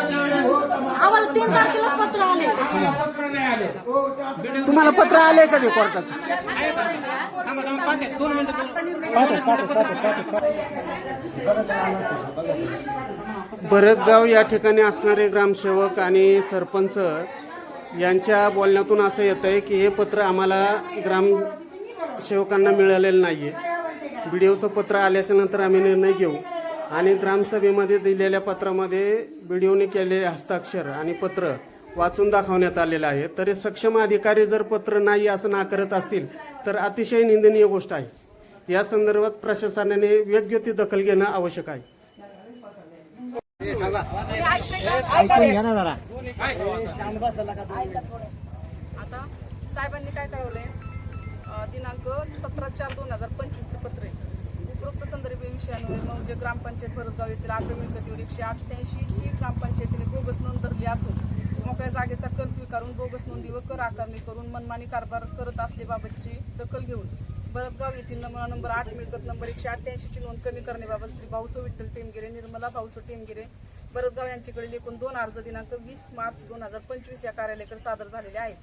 त्यावेळेस आम्हाला तीन तारखेला पत्र आले. आम्हाला पत्र नाही आले. तुम्हाला पत्र आले कधी कोर्टाचं? भरतगाव या ठिकाणी असणारे ग्रामसेवक आणि सरपंच यांच्या बोलण्यातून असं येतं आहे की हे पत्र आम्हाला ग्रामसेवकांना मिळालेलं नाही आहे बी डी ओचं पत्र आल्याच्यानंतर आम्ही निर्णय घेऊ. आणि ग्रामसभेमध्ये दिलेल्या पत्रामध्ये बी डी ओने केलेले हस्ताक्षर आणि पत्र वाचून दाखवण्यात आलेलं आहे तरी सक्षम अधिकारी जर पत्र नाही असं नाकारत असतील तर अतिशय निंदनीय गोष्ट आहे. या संदर्भात प्रशासनाने योग्य ती दखल घेणं आवश्यक आहे. आता साहेबांनी काय कळवलंय दिनांक सतरा चार दोन हजार पंचवीसचं पत्र आहे. उपरोक्त संदर्भ विषयान्वये मग जे ग्रामपंचायत भरतगाव येथील आठ मिळकतीवर एकशे अठ्ठ्याऐंशी ची ग्रामपंचायतीने बोगस नोंद धरली असून मोकळ्या जागेचा कर स्वीकारून बोगस नोंदी व कर आकारणी करून मनमानी कारभार करत असल्याबाबतची दखल घेऊन भरतगाव येथील नमुना नंबर आठ मिळकत नंबर एकशे अठ्ठ्याऐंशी ची नोंद कमी करण्याबाबत श्री भाऊसो विठ्ठल टेमगिरे निर्मला भाऊसो टेमगिरे भरतगाव यांच्याकडील एकूण दोन अर्ज दिनांक वीस मार्च दोन हजार पंचवीस या कार्यालयाकडे सादर झालेले आहेत.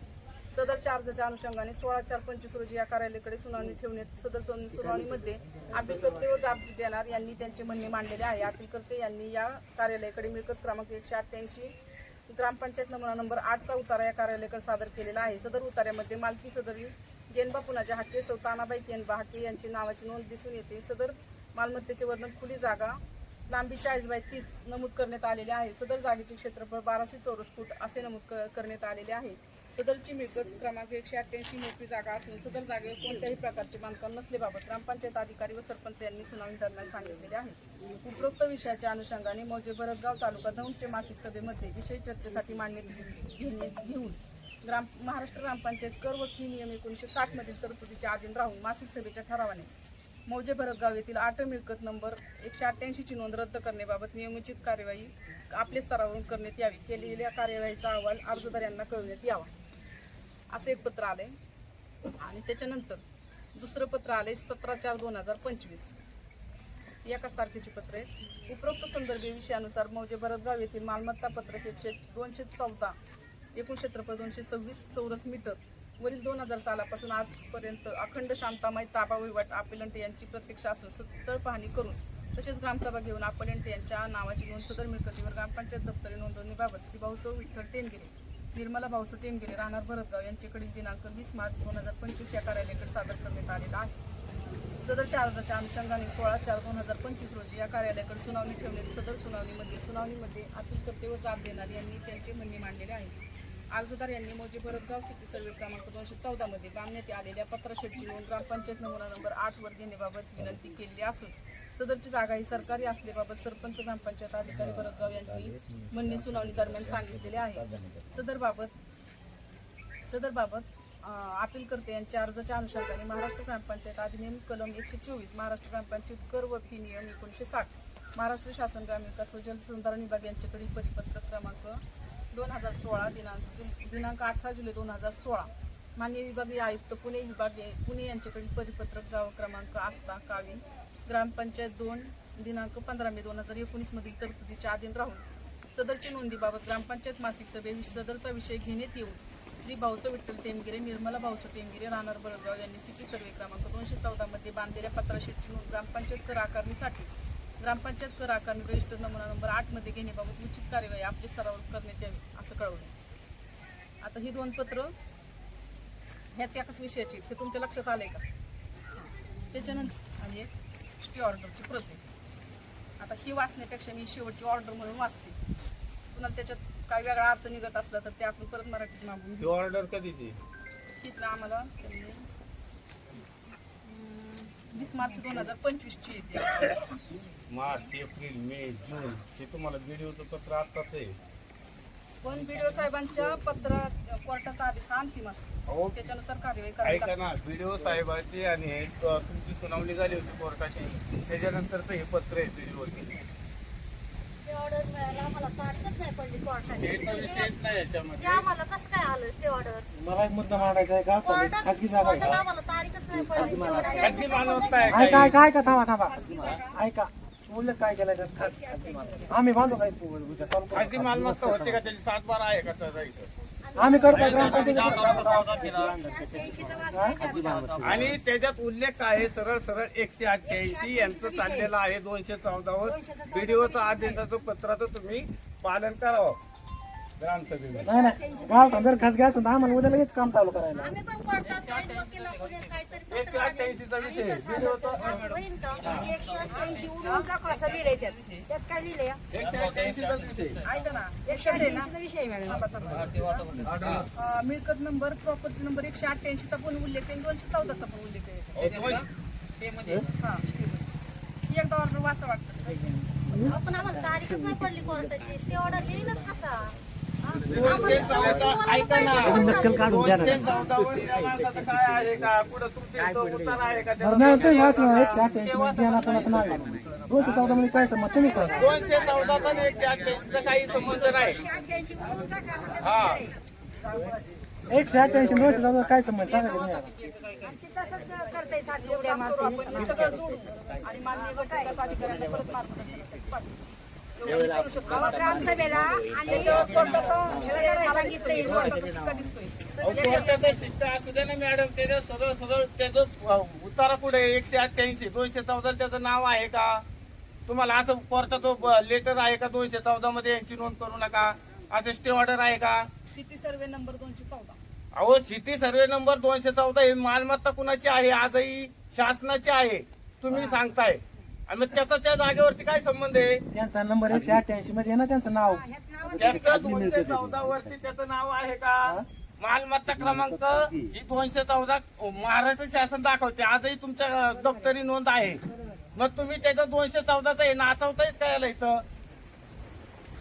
सदर चार्जच्या अनुषंगाने सोळा चार पंचवीस रोजी या कार्यालयाकडे सुनावणी ठेवण्यात सदर सुनावणीमध्ये अपीलकर्ते व जाब देणार यांनी त्यांचे म्हणणे मांडलेले आहे. अपीलकर्ते यांनी या कार्यालयाकडे मिळकत क्रमांक एकशे अठ्ठ्याऐंशी ग्रामपंचायत नमुना नंबर आठचा उतारा या कार्यालयाकडे सादर केलेला आहे. सदर उतार्यामध्ये मालकी सदरी गेनबा पुनाच्या हाके सौ तानाबाई केनबा हाके यांची नावाची नोंद दिसून येते. सदर मालमत्तेचे वर्णन खुली जागा लांबी चाळीस बाय तीस नमूद करण्यात आलेले आहे. सदर जागेचे क्षेत्रफळ बाराशे चौरस फूट असे नमूद क- करण्यात आलेले आहे. सदरची मिळकत क्रमांक एकशे अठ्ठ्याऐंशी मोकळी जागा असून सदर जागेवर कोणत्याही प्रकारचे बांधकाम नसल्याबाबत ग्रामपंचायत अधिकारी व सरपंच यांनी सुनावणी दरम्यान सांगितलेले आहे. उपरोक्त विषयाच्या अनुषंगाने मौजे भरतगाव तालुका दौंडचे मासिक सभेमध्ये विषय चर्चेसाठी मांडण्यात घेण्यात घेऊन ग्राम महाराष्ट्र ग्रामपंचायत कर व फी नियम एकोणीशे साठमधील तरतुदीच्या अधीन राहून मासिक सभेच्या ठरावाने मौजे भरतगाव येथील आठ मिळकत नंबर एकशे अठ्ठ्याऐंशीची नोंद रद्द करण्याबाबत नियमित कार्यवाही आपल्या स्तरावरून करण्यात यावी. केलेल्या कार्यवाहीचा अहवाल अर्जदार यांना कळवण्यात यावा. असं एक पत्र आलंय. आणि त्याच्यानंतर दुसरं पत्र आलंय सतरा चार दोन हजार पंचवीस. एकाच तारखेची पत्र आहेत उपरोक्त संदर्भे विषयानुसार मौजे भरतगाव येथील मालमत्ता पत्रक एकशे दोनशे चौदा एकूण क्षेत्रफळ दोनशे सव्वीस चौरस मीटर वरील दोन हजार सालापासून आजपर्यंत अखंड शांतामय ताबा वहिवाट आपेलंटे यांची प्रत्यक्ष असून स्थळ पाहणी करून तसेच ग्रामसभा घेऊन आपलंटे यांच्या नावाची नोंद सदर मिळकतीवर ग्रामपंचायत दप्तरी नोंदवणीबाबत श्री भाऊसो विठ्ठल टेमगिरे निर्मला भाऊसो टेमगिरे राहणार भरतगाव यांच्याकडील दिनांक वीस मार्च दोन हजार पंचवीस या कार्यालयाकडे सादर करण्यात आलेला आहे. सदरच्या अर्जाच्या अनुषंगाने सोळा चार दोन हजार पंचवीस रोजी या कार्यालयाकडे सुनावणी ठेवण्यात सदर सुनावणीमध्ये सुनावणीमध्ये अपीलकर्ते व जाब देणारे यांनी त्यांचे म्हणणे मांडलेले आहे. अर्जदार यांनी मोजे भरतगाव सिटी सर्वे क्रमांक दोनशे चौदामध्ये बांधण्यात आलेल्या पत्रशेटची नोंद ग्रामपंचायत नमुना नंबर आठवर देण्याबाबत घेण्याबाबत विनंती केली असून सदरची जागा ही सरकारी असल्याबाबत सरपंच ग्रामपंचायत अधिकारी भरतगाव यांनी म्हणणे सुनावणी दरम्यान सांगितलेले आहे. सदरबाबत सदरबाबत अं, अपीलकर्ते यांच्या अर्जाच्या अनुषंगाने महाराष्ट्र ग्रामपंचायत अधिनियम कलम एकशे चोवीस महाराष्ट्र ग्रामपंचायत कर व फी नियम एकोणीसशे साठ महाराष्ट्र शासन ग्रामविकास व जलसंधारण विभाग यांच्याकडील परिपत्रक क्रमांक दोन हजार सोळा दिनांक दिनांक अठरा जुलै दोन हजार सोळा. मान्य विभागीय आयुक्त पुणे विभाग पुणे यांच्याकडील परिपत्रक जाव क्रमांक आस्था कावी ग्रामपंचायत दोन दिनांक पंधरा मे दोन हजार एकोणीस मधील तरतुदीच्या अधीन राहून सदरची नोंदीबाबत ग्रामपंचायत मासिक सभे सदरचा विषय घेण्यात येऊन श्री भाऊचं विठ्ठल टेमगिरे निर्मला भाऊसो टेमगिरे राहणार बळगाव यांनी सिटी सर्वे क्रमांक दोनशे चौदामध्ये बांधलेल्या पत्राशेची नोंद ग्रामपंचायत कर आकारणीसाठी ग्रामपंचायत कर आकारणी रजिस्टर नमुना नंबर आठमध्ये घेण्याबाबत उचित कार्यवाही आपल्या स्तरावर करण्यात यावी असं कळवलं. आता ही दोन पत्र ह्याच एकाच विषयाची ते तुमच्या लक्षात आलंय का? त्याच्यानंतर आणि स्टे ऑर्डरची प्रत आहे. आता ही वाचण्यापेक्षा मी शेवटची ऑर्डर म्हणून वाचते. पुन्हा त्याच्यात काय वेगळा अर्थ निघत असला तर ते आपण परत मराठीत मागून ती घेऊ. ऑर्डर कधी ती? तिथलं आम्हाला त्यांनी अं, वीस मार्च दोन हजार पंचवीसची येते. मार्च एप्रिल मे जून हे तुम्हाला व्हिडिओचं पत्र आत्ताच आहे. पण बीडीओ साहेबांच्या पत्रात कोर्टाचा आदेश हा अंतिम असतो. अहो त्याच्यानुसार कार्यवाही करावी ऐका लागते. ना व्हिडिओ साहेबांची आणि तुमची सुनावणी झाली होती कोर्टाची त्याच्यानंतरचं हे पत्र आहे व्हिडिओवरती ते ऑर्डर मिळायला आम्हाला तारीखच नाही पडली कोर्टाची. हे तर विषयच नाही ते याच्यामध्ये आम्हाला कसं काय आलं ते ऑर्डर मला एक मुद्दा मांडायचा आहे का? कोर्टात खासगी जागा आहे कोर्टात का? आम्हाला तारीखच नाही पडली. ते order. खाजगी मालमत्ता आहे ऐका काय? ऐका ऐका थांबा थांबा. ऐका. उल्लेख काय केलाय त्यात? खास आम्ही बांधू काय उद्या चालू करू. खाजगी मालमत्ता होते का त्याची? सात बारा आहे का त्याचा इथं? आम्ही करतो ग्रामपंचायत आणि त्याच्यात उल्लेख आहे सरळ सरळ एकशे अठ्ठ्याऐंशी यांचं चाललेलं आहे दोनशे चौदावर व्हिडिओचं आदेशाचं पत्राचं तुम्ही पालन करावं. नाही जर खासगी असेल तर आम्हाला उद्या लगेच काम चालू करायला. आम्ही पण कोर्टात जाईल, वकिलापुढे काहीतरी एकशे अठ्ठ्याऐंशीचा विषय आहे. व्हिडिओचं होईन का? एकशे अठ्ठ्याऐंशी उडवून टाकू असं लिहिलंय त्यात. त्यात काय लिहिलंय? ऐका ना? एकशे अठ्ठ्याऐंशीचा विषय आहे मॅडम. अं, मिळकत नंबर प्रॉपर्टी नंबर एकशे अठ्ठ्याऐंशीचा पण उल्लेख आहे दोनशे चौदाचा पण उल्लेख आहे याच्यात. हा ही एकदा ऑर्डर वाचा वाटतं. आपण आम्हाला तारीखच नाही पडली कोर्टाची. ते ऑर्डर लिहिलंच कसा? हा? नक्कल काढून द्या दोनशे काय चौदा मध्ये काय समज तुम्ही सर दोनशे चौदाचा आणि एकशे अठ्ठ्याऐंशीचा काही संबंध नाही एकशे अठ्ठ्याऐंशी दोनशे चौदा काय समज सांगा तुम्ही करताय आपण सगळं आणि अधिकाऱ्यांना परत ग्रामसभेला आणि असू दे ना मॅडम त्याच्या त्याचं उतारा पुढे एकशे अठ्ठ्याऐंशी दोनशे चौदा. त्याचं नाव आहे का तुम्हाला असं कोर्टाचं लेटर आहे का दोनशे चौदा मध्ये यांची नोंद करू नका असं स्टे ऑर्डर आहे का सिटी सर्वे नंबर दोनशे चौदा अहो सिटी सर्वे नंबर दोनशे चौदा ही मालमत्ता कुणाची आहे? आजही शासनाची आहे. तुम्ही सांगताय. आणि मग त्याचा त्या जागेवरती काय संबंध आहे? त्यांचा नंबर एकशे अठ्ठ्याऐंशी मध्ये आहे ना त्यांचं नाव. त्याचं दोनशे चौदा वरती त्याचं नाव आहे का? मालमत्ता क्रमांक ही दोनशे चौदा महाराष्ट्र शासन दाखवते. आजही तुमच्या दप्तरी नोंद आहे. मग तुम्ही त्याचं दोनशे चौदाचं हे नाचवताय काय इथं?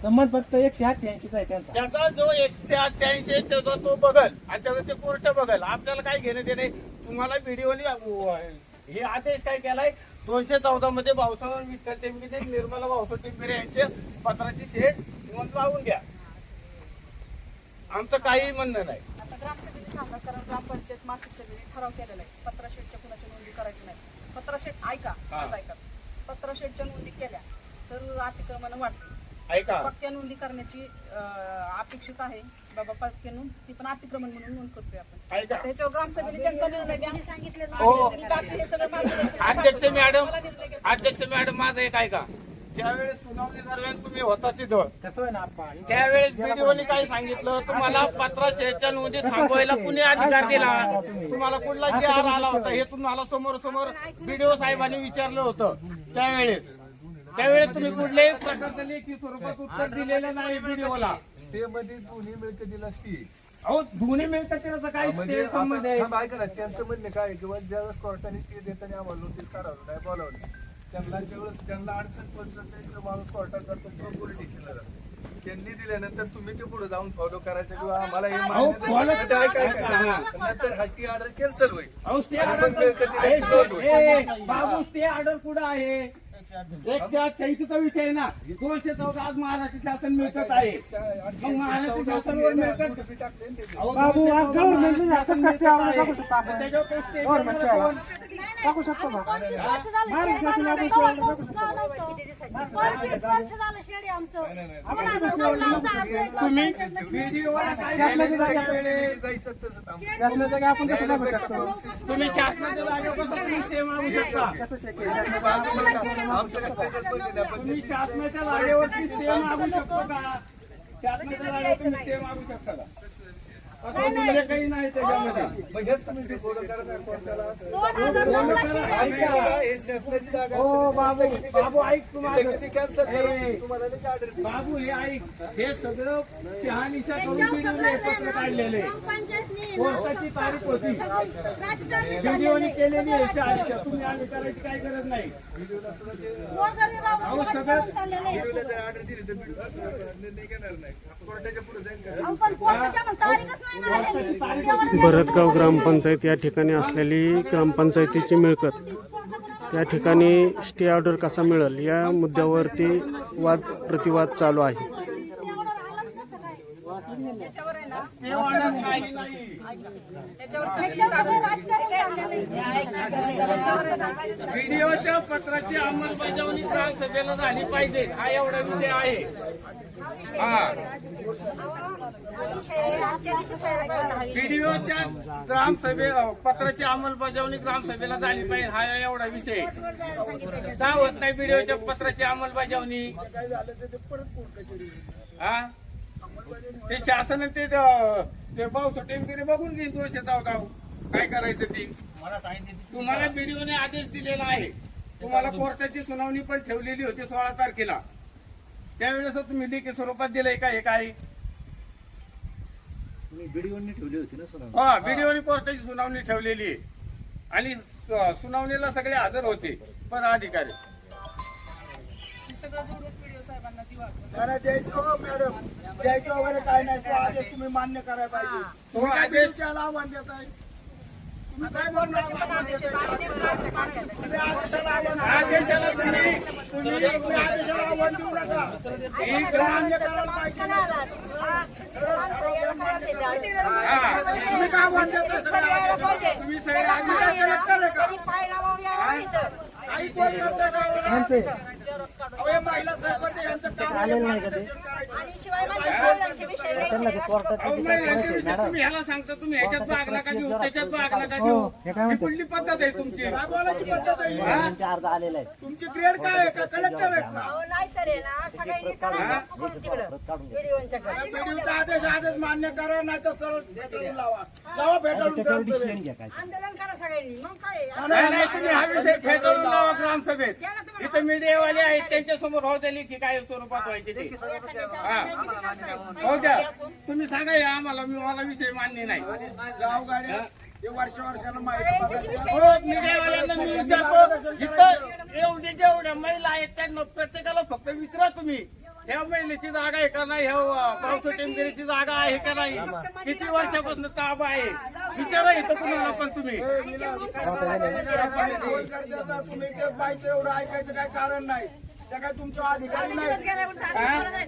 संबंध फक्त एकशे अठ्ठ्याऐंशीचा आहे त्यांचा. त्याचा जो एकशे अठ्ठ्याऐंशी आहे त्याचा तो बघल. आणि त्याचं ते कोर्ट बघल. आपल्याला काय घेणं देणे तुम्हाला व्हिडिओनी हे आदेश काय केलाय? दोनशे चौदा मध्ये भाऊसाहेब विठ्ठल टेंबिरे निर्मला भाऊसाहेब टेंबिरे यांचे पत्राची शेट नोंद लावून घ्या. आमचं काही म्हणणं नाही. आता ग्रामसभेने सांगा कारण ग्रामपंचायत मासिक सभेने ठराव केलेला आहे. पत्राशेटच्या कुणाच्या नोंदी करायची नाही पत्राशेट ऐका हा. आज ऐका. पत्राशेटच्या नोंदी केल्या तर अतिक्रमण वाढते. ऐका. पक्क्या नोंदी करण्याची अं, अपेक्षित आहे. बाबा ती पण अतिक्रमण म्हणून नोंद करतोय आपण. ऐका त्याच्यावर ग्रामसभेने त्यांचा निर्णय द्या. त्यांनी सांगितलं हो. नाही. मी बाकी हे सगळं मार्गदर्शन अध्यक्ष मॅडम मला निर्णय घ्यायचा. अध्यक्ष मॅडम माझं एक ऐका. ज्यावेळेस सुनावणी दरम्यान तुम्ही होता तिथं कसं आहे ना आप्पा? त्यावेळेस व्हिडिओने काय सांगितलं? तुम्हाला पत्रा नोंदी थांबवायला कुणी अधिकार दिला? तुम्हाला कुठला जी आर आला होता हे तुम्हाला समोर समोर व्हिडिओ साहेबांनी विचारलं होतं. त्यावेळेस त्यावेळेस तुम्ही कुठल्याही प्रकारचं लेखी स्वरूपात उत्तर दिलेलं नाही व्हिडिओला ते मध्ये दोन्ही मिळकतीला स्टी अहो दोन्ही मिळतात त्याचा काही म्हणजे संबंध आहे थांब, ऐका ना त्यांचं म्हणणं काय आहे? किंवा ज्यावेळेस कोर्टाने स्टे देताना आम्हाला नोटीस काढावं नाही बोलावलं त्यांना ज्यावेळेस त्यांना अडचण पडतं तर माणूस कोर्टात करतो किंवा पोलीस स्टेशनला जातो. त्यांनी दिल्यानंतर तुम्ही ते पुढे जाऊन फॉलो करायचं किंवा आम्हाला हे अहो, मान्य नाही. follow म्हणजे ऐका, ऐका, करा. ऐका. नंतर हट्टी ऑर्डर कॅन्सल होईल. अहो स्टे ऑर्डर बाबू स्टे ऑर्डर कुठं आहे? एकशे अठ्ठ्याऐंशीचा विषय आहे ना दोनशे चौदा आज महाराष्ट्र शासन मिळकत आहे मग महाराष्ट्र शासनवर मिळकत अहो, बाबू, दोनशे आज चौदा government ने महाराष्ट्र आताच कष्ट आम्हाला शासन टाकू शकतो आपण. त्याच्यावर? टाकू शकतो का महाराष्ट्र तुम्ही काय शासनाच्या. शासनाच्या जागी आपण कसं टाकू शकतो तुम्ही शासनाच्या जागेवर तुम्ही सेवा मागू शकता कसं शक्य आहे? तुम्ही शासनाच्या जागेवरती स्टे मागू शकतो का? शासनाच्या जागेवर तुम्ही स्टे मागू शकता का? असं काही नाही त्याच्यामध्ये कोर्टाला. दोन हजार. ऐका, हे शासनाची जागा हो बाबू बाबू ऐक तुम्हाला. कॅन्सल तुम्हाला दिली. बाबू हे ऐक. हे सगळं शहानिशा करून त्यांच्यावर सगळं एकत्र ना. काढलेले ना कोर्टाची तारीख होती. राजकारणी व्हिडिओने झालेले. केलेली आहे. शहानिशा. तुम्ही आम्ही करायची काही गरज नाही. चाललेले. आहे. ऑर्डर दिली तर व्हिडिओ निर्णय घेणार नाही. कोर्टाच्या पुढे जाईल का? अहो, पण कोर्टाच्या पण तारीखच भरतगाव ग्रामपंचायत या ठिकाणी असलेली ग्रामपंचायतीची मिळकत. त्या ठिकाणी स्टे ऑर्डर कसा मिळेल या मुद्द्यावरती वाद प्रतिवाद चालू आहे. व्हिडिओच्या पत्राची अंमलबजावणी झाली पाहिजे. हा एवढा विषय आहे. हा व्हिडिओच्या ग्रामसभे पत्राची अंमलबजावणी ग्रामसभेला झाली पाहिजे. हा एवढा विषय. का होत नाही पीडीओच्या पत्राची अंमलबजावणी. हा? ते शासन ते ते पाऊस टेमगिरी बघून घेईन दोनशे गाव काय करायचं ती? तुम्हाला पीडीओने आदेश दिलेला आहे. तुम्हाला कोर्टाची सुनावणी पण ठेवलेली होती सोळा तारखेला. त्यावेळेस तुम्ही लेखी स्वरूपात दिलंय का हे काय हा व्हिडिओने कोर्टाची सुनावणी ठेवलेली. आहे आणि सुनावणीला सगळे हजर होते पण अधिकारी. द्यायचं हो मॅडम. द्यायचं वगैरे काय नाही. तो आदेश तुम्ही मान्य करायला पाहिजे. तो तुम्ही काय आदेश आव्हान देताय? तुम्ही काय आदेशाला आव्हान तुम्ही आदेशाला आव्हान देऊ नका ही करायला पाहिजे तुम्ही काय आव्हान सगळ्या तुम्ही सगळे काय कलेक्टर आहे का? काही कोण का महिला सरपंच यांचं काम तुम्ही ह्याला सांगता तुम्ही ह्याच्यात भाग नका घेऊ त्याच्यात भाग नका घेऊ ही कुठली पद्धत आहे तुमची राबवण्याची पद्धत आहे ही? तुमची ग्रेड काय आहे का कलेक्टर आहेत का अहो, नाहीतर आहे ना सगळ्यांनी चला तिकडं आदेश आजच मान्य करा नाही तर सरळ फेटाळून लावा लावा फेटाळून ग्रामसभेत. आंदोलन करा सगळ्यांनी मग काय आहे? नाही नाही तुम्ही हा विषय फेटाळून लावा ग्रामसभेत इथं मीडियावाले आहेत त्यांच्यासमोर होऊ की काय स्वरूपात व्हायचे ते हो द्या तुम्ही सांगा हे आम्हाला मी मला विषय मान्य नाही हे वर्ष वर्षाला. हो मीडियावाल्यांना मी विचारतो इथं एवढे जेवढ्या महिला आहेत त्यांना प्रत्येकाला फक्त विचारा तुम्ही ह्या महिलेची जागा आहे का नाही ह्या पावसा टेमगिरीची जागा आहे का नाही किती वर्षापासून ताबा आहे विचारा इथं तुम्हाला पण तुम्ही एवढं ऐकायचं काय कारण नाही त्या काय तुमचा अधिकार नाही.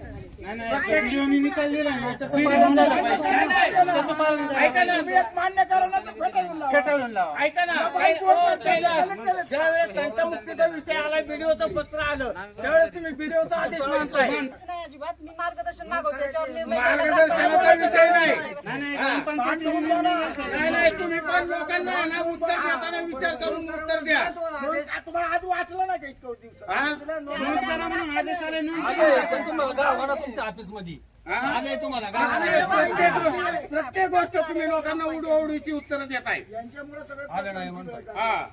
ऐका ना. तुम्ही एक मान्य करा ना तर फेटाळून लावा. ऐका ना. काय- ओ, कैलास, ज्यावेळेस त्यांच्या मुक्तीचा विषय आला व्हिडिओचं पत्र आलं त्यावेळेस तुम्ही व्हिडिओचा आदेश मानताय नाही अजिबात. मी मार्गदर्शन मागवते. निर्णय मार्गदर्शनाचा विषय नाही. पाठवून द्या ना. नाही. नाही तुम्ही पण लोकांना आहे ना उत्तर देताना विचार करून उत्तर द्या. म्हणून का तुम्हाला आज वाचलं ना का इतकं दिवसात? हा? आणि प्रत्येक गोष्ट तुम्ही लोकांना उडवडीची उत्तरं देताय. यांच्यामुळे सगळं हा.